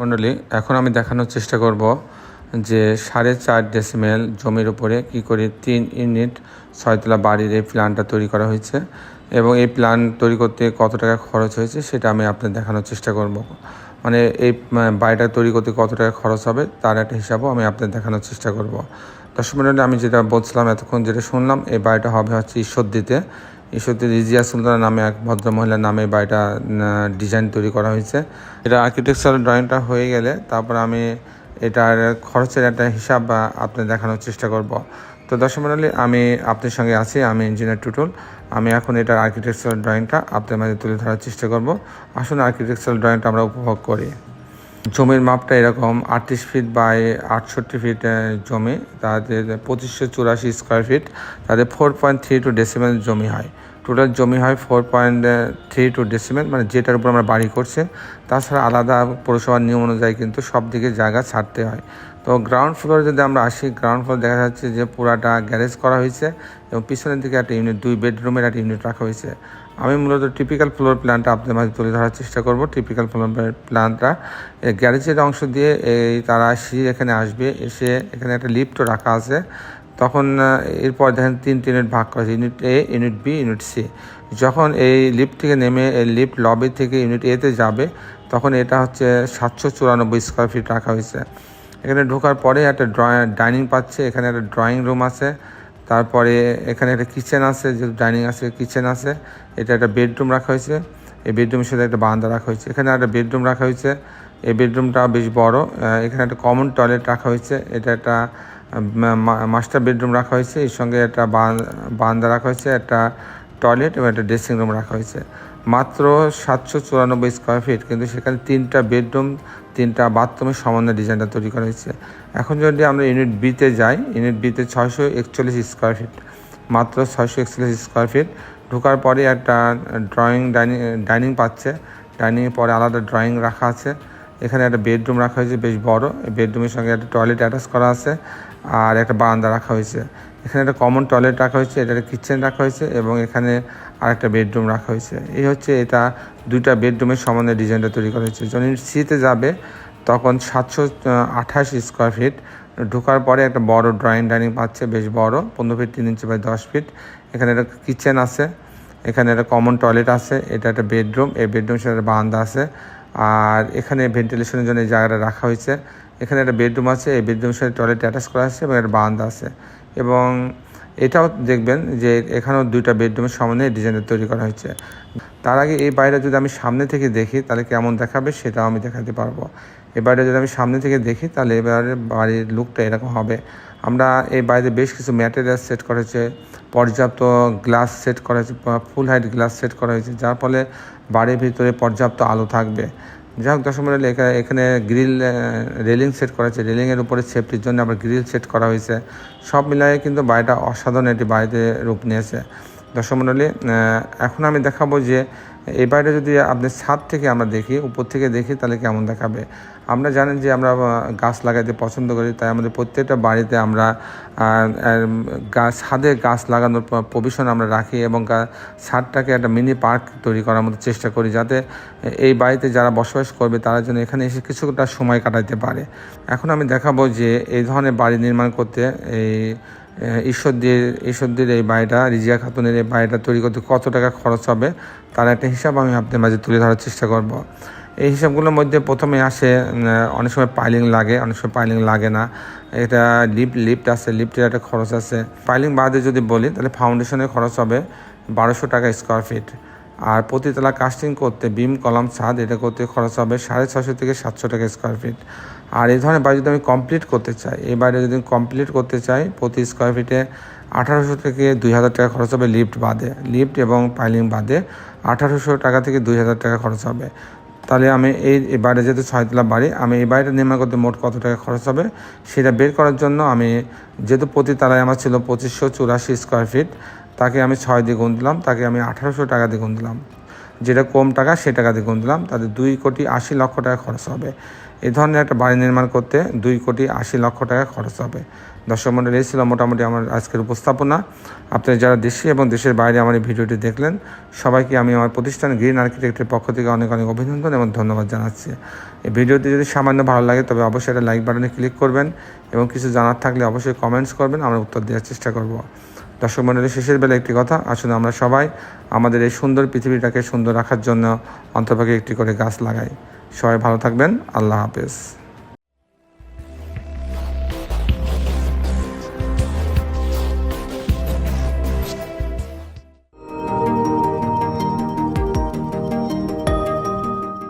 মণ্ডলী এখন আমি দেখানোর চেষ্টা করব যে সাড়ে চার ডেসিমেল জমির উপরে কি করে তিন ইউনিট ছয়তলা বাড়ির এই প্ল্যানটা তৈরি করা হয়েছে এবং এই প্ল্যান তৈরি করতে কত টাকা খরচ হয়েছে সেটা আমি আপনাদের দেখানোর চেষ্টা করব। মানে এই বাড়িটা তৈরি করতে কত টাকা খরচ হবে তার একটা হিসাবও আমি আপনাদের দেখানোর চেষ্টা করব। দর্শক মণ্ডলী আমি যেটা বলছিলাম এতক্ষণ যেটা শুনলাম, এই বাড়িটা হবে হচ্ছে ঈশ্বরদীতে। ঈশ্বরদী রিজিয়া সুলতানা নামে এক ভদ্র মহিলার নামে বাড়িটা ডিজাইন তৈরি করা হয়েছে। এটা আর্কিটেকচারাল ড্রয়িংটা হয়ে গেলে তারপর আমি এটার খরচের একটা হিসাব আপনার দেখানোর চেষ্টা করব। তো দর্শক মণ্ডলী আমি আপনার সঙ্গে আছি, আমি ইঞ্জিনিয়ার টুটুল। আমি এখন এটার আর্কিটেকচারাল ড্রয়িংটা আপনার মাঝে তুলে ধরার চেষ্টা করব। আসুন আর্কিটেকচারাল ড্রয়িংটা আমরা উপভোগ করি। জমির মাপটা এরকম আটত্রিশ ফিট বাই আটষট্টি ফিট জমি। তাদের পঁচিশশো চুরাশি স্কোয়ার ফিট তাদের four point three two decimal জমি হয়। টোটাল জমি হয় four point three two decimal মানে যেটার উপর আমরা বাড়ি করছে। তাছাড়া আলাদা পৌরসভার নিয়ম অনুযায়ী কিন্তু সব দিকে জায়গা ছাড়তে হয়। তো গ্রাউন্ড ফ্লোরে যদি আমরা আসি গ্রাউন্ড ফ্লোর দেখা যাচ্ছে যে পুরাটা গ্যারেজ করা হয়েছে এবং পিছনের দিকে একটা ইউনিট দুই বেডরুমের একটা ইউনিট রাখা হয়েছে। আমি মূলত টিপিক্যাল ফ্লোর প্ল্যানটা আপনাদের মাঝে তুলে ধরার চেষ্টা করব। টিপিক্যাল ফ্লোর প্ল্যানটা গ্যারেজের অংশ দিয়ে এই তারা সিঁড়ি এখানে আসবে, এসে এখানে একটা লিফটও রাখা আছে। তখন এরপর দেখেন তিনটি ইউনিট ভাগ করা আছে unit A unit B unit C যখন এই লিফট থেকে নেমে, এই লিফট লবি থেকে ইউনিট এতে যাবে, তখন এটা হচ্ছে সাতশো চুরানব্বই স্কোয়ার ফিট রাখা হয়েছে। এখানে ঢোকার পরে একটা ড্রয়িং ডাইনিং পাচ্ছে, এখানে একটা ড্রয়িং রুম আছে। তারপরে এখানে একটা কিচেন আছে, যে ডাইনিং আছে কিচেন আছে। এটা একটা বেডরুম রাখা হয়েছে। এই বেডরুমের সাথে একটা বারান্দা রাখা হয়েছে। এখানে একটা বেডরুম রাখা হয়েছে। এই বেডরুমটা বেশ বড়। এখানে একটা কমন টয়লেট রাখা হয়েছে। এটা একটা মাস্টার বেডরুম রাখা হয়েছে। এর সঙ্গে একটা বান্দা রাখা হয়েছে, একটা টয়লেট এবং একটা ড্রেসিং রুম রাখা হয়েছে। মাত্র সাতশো চুরানব্বই স্কোয়ার ফিট কিন্তু সেখানে তিনটা বেডরুম তিনটা বাথরুমের সমন্বয় ডিজাইনটা তৈরি করা হয়েছে। এখন যদি আমরা ইউনিট বিতে যাই ইউনিট বিতে ছয়শো একচল্লিশ স্কোয়ার ফিট মাত্র ছয়শো একচল্লিশ স্কোয়ার ফিট ঢোকার পরে একটা ড্রয়িং ডাইনিং ডাইনিং পাচ্ছে। ডাইনিংয়ের পরে আলাদা ড্রয়িং রাখা আছে। এখানে একটা বেডরুম রাখা হয়েছে, বেশ বড়। বেডরুমের সঙ্গে একটা টয়লেট অ্যাটাচ করা আছে। আর একটা বারান্দা রাখা হয়েছে। এখানে একটা কমন টয়লেট রাখা হয়েছে এটা একটা কিচেন রাখা হয়েছে এবং এখানে আরেকটা বেডরুম রাখা হয়েছে। এই হচ্ছে এটা দুইটা বেডরুমের সম্বন্ধে ডিজাইনটা তৈরি করা হয়েছে। যখন সিতে যাবে, তখন সাতশো আঠাশ স্কোয়ার ফিট ঢোকার পরে একটা বড় ড্রয়িং ডাইনিং পাচ্ছে, বেশ বড়, পনেরো ফিট তিন ইঞ্চি বাই দশ ফিট এখানে একটা কিচেন আছে, এখানে একটা কমন টয়লেট আছে, এটা একটা বেডরুম এই বেডরুম একটা বারান্দা আছে। আর এখানে ভেন্টিলেশনের জন্য এই জায়গাটা রাখা হয়েছে। এখানে একটা বেডরুম আছে, এই বেডরুমের সাথে টয়লেট অ্যাটাচ করা আছে এবং একটা বারান্দা আছে। এবং এটাও দেখবেন যে এখানেও দুইটা বেডরুমের সামনে ডিজাইনটা তৈরি করা হয়েছে। তার আগে এই বাড়িটা যদি আমি সামনে থেকে দেখি, তাহলে কেমন দেখাবে সেটাও আমি দেখাতে পারব। এই বাড়িটা যদি আমি সামনে থেকে দেখি, তাহলে এবারে বাড়ির লুকটা এরকম হবে। আমরা এই বাড়িতে বেশ কিছু ম্যাটেরিয়াল সেট করা হয়েছে, পর্যাপ্ত গ্লাস সেট করা হয়েছে ফুল হাইট গ্লাস সেট করা হয়েছে, যার ফলে বাড়ির ভিতরে পর্যাপ্ত আলো থাকবে। যাই হোক এখানে এখানে গ্রিল রেলিং সেট করা হয়েছে। রেলিংয়ের উপরে সেফটির জন্য আবার গ্রিল সেট করা হয়েছে। সব মিলিয়ে কিন্তু বাড়িটা অসাধারণ একটি বাড়িতে রূপ নিয়েছে। দর্শক মণ্ডলী এখন আমি দেখাবো যে এই বাড়িটা যদি আপনি ছাদ থেকে আমরা দেখি, উপর থেকে দেখি, তাহলে কেমন দেখাবে? আমরা জানেন যে আমরা গাছ লাগাতে পছন্দ করি, তাই আমাদের প্রত্যেকটা বাড়িতে আমরা গাছ ছাদে গাছ লাগানোর প্রভিশন আমরা রাখি এবং ছাদটাকে একটা মিনি পার্ক তৈরি করার মতো চেষ্টা করি, যাতে এই বাড়িতে যারা বসবাস করবে, তারা যেন এখানে এসে কিছুটা সময় কাটাতে পারে। এখন আমি দেখাবো যে এই ধরনের বাড়ি নির্মাণ করতে এই ঈশ্বরদীর ঈশ্বরদের এই বাড়িটা, রিজিয়া খাতুনের এই বাড়িটা তৈরি করতে কত টাকা খরচ হবে, তার একটা হিসাব আমি আপনাদের মাঝে তুলে ধরার চেষ্টা করব। এই হিসাবগুলোর মধ্যে প্রথমে আসে অনেক সময় পাইলিং লাগে, অনেক সময় পাইলিং লাগে না। এটা লিফট, লিফ্ট আছে, লিফটের একটা খরচ আছে। পাইলিং বাদে যদি বলি, তাহলে ফাউন্ডেশনের খরচ হবে বারোশো টাকা স্কোয়ার ফিট আর প্রতিতলা কাস্টিং করতে বিম কলাম, ছাদ, এটা করতে খরচ হবে সাড়ে ছশো থেকে সাতশো টাকা স্কোয়ার ফিট আর এই ধরনের বাড়ি যদি আমি কমপ্লিট করতে চাই, এই বাড়ি যদি কমপ্লিট করতে চাই, প্রতি স্কোয়ার ফিটে আঠারোশো থেকে দুই হাজার টাকা খরচ হবে লিফট বাদে। লিফট এবং পাইলিং বাদে আঠারোশো টাকা থেকে দুই হাজার টাকা খরচ হবে। তাহলে আমি এই বাড়িটা যেহেতু ছয়তলা বাড়ি, আমি এই বাড়িটা নির্মাণ করতে মোট কত টাকা খরচ হবে সেটা বের করার জন্য আমি, যেহেতু প্রতি তালায় আমার ছিল পঁচিশশো চুরাশি স্কোয়ার ফিট তাকে আমি ছয় দিয়ে গুণ দিলাম, তাকে আমি আঠারোশো টাকা দিয়ে গুণ দিলাম। যেটা কম টাকা, সে টাকা দিয়ে গুণ দিলাম। তাদের দুই কোটি আশি লক্ষ টাকা খরচ হবে। এই ধরনের একটা বাড়ি নির্মাণ করতে দুই কোটি আশি লক্ষ টাকা খরচ হবে। দর্শক মন্ডলী, এই ছিল মোটামুটি আমার আজকের উপস্থাপনা। আপনারা যারা দেশে এবং দেশের বাইরে আমার এই ভিডিওটি দেখলেন, সবাইকে আমি আমার প্রতিষ্ঠান গ্রিন আর্কিটেক্টের পক্ষ থেকে অনেক অনেক অভিনন্দন এবং ধন্যবাদ জানাচ্ছি। এই ভিডিওটি যদি সামান্য ভালো লাগে, তবে অবশ্যই একটা লাইক বাটনে ক্লিক করবেন এবং কিছু জানার থাকলে অবশ্যই কমেন্টস করবেন, আমরা উত্তর দেওয়ার চেষ্টা করব। দর্শক মন্ডলী শেষের বেলা একটি কথা, আসুন আমরা সবাই আমাদের এই সুন্দর পৃথিবীটাকে সুন্দর রাখার জন্য অন্তর্ভাগে একটি করে গাছ লাগাই। সবাই ভালো থাকবেন, আল্লাহ হাফেজ।